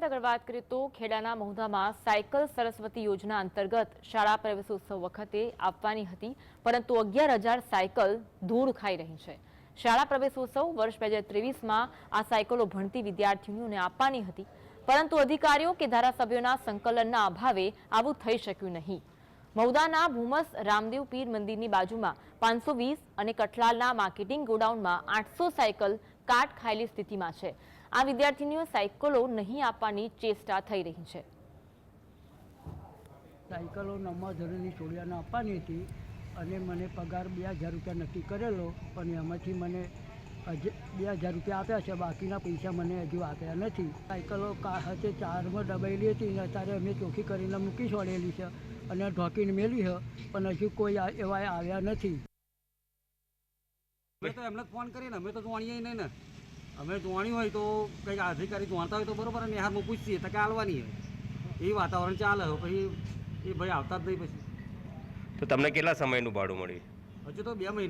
વિગત આગળ વાત કરીએ તો ખેડાના મહુધામાં સાયકલ સરસ્વતી યોજના અંતર્ગત શાળા પ્રવેશોત્સવ વખતે આપવાની હતી, પરંતુ અગિયાર સાયકલ ધૂળ ખાઈ રહી છે. શાળા પ્રવેશોત્સવ વર્ષ બે હજાર આ સાયકલો ભણતી વિદ્યાર્થીઓને આપવાની હતી, પરંતુ અધિકારીઓ કે ધારાસભ્યોના સંકલનના અભાવે આવું થઈ શક્યું નહીં. મૌદાના ભૂમસ રામદેવ પીર મંદિરની બાજુમાં પાંચસો વીસ અને કઠલાલના માર્કેટિંગ ગોડાઉનમાં આઠસો સાયકલ કાટ ખાયેલી સ્થિતિમાં છે. આ વિદ્યાર્થીનીઓ સાયકલો નહીં આપવાની ચેષ્ટા થઈ રહી છે. સાયકલો નવમા ધોરણની ચોડિયાને આપવાની હતી અને મને પગાર બે હજાર રૂપિયા નક્કી કરેલો પણ એમાંથી મને હજી બે હજાર રૂપિયા આપ્યા છે. બાકીના પૈસા મને હજુ આપ્યા નથી. સાયકલો હશે ચારમાં દબાયેલી હતી ને અત્યારે અમે ચોખ્ખી કરીને મૂકી છોડેલી છે અને ઢોકીને મેલી છે, પણ હજુ કોઈ એવા આવ્યા નથી. અમે તો એમને ફોન કરીને અમે તો જોણીએ નહીં ને. અમે જોણી હોય તો કંઈક અધિકારી જોણતા હોય તો બરોબર ને હારમાં પૂછીએ તો કે હાલવાની એ વાતાવરણ ચાલે પછી એ ભાઈ આવતા જ નહીં પછી. તો તમને કેટલા સમયનું ભાડું મળ્યું? હજુ તો બે મહિના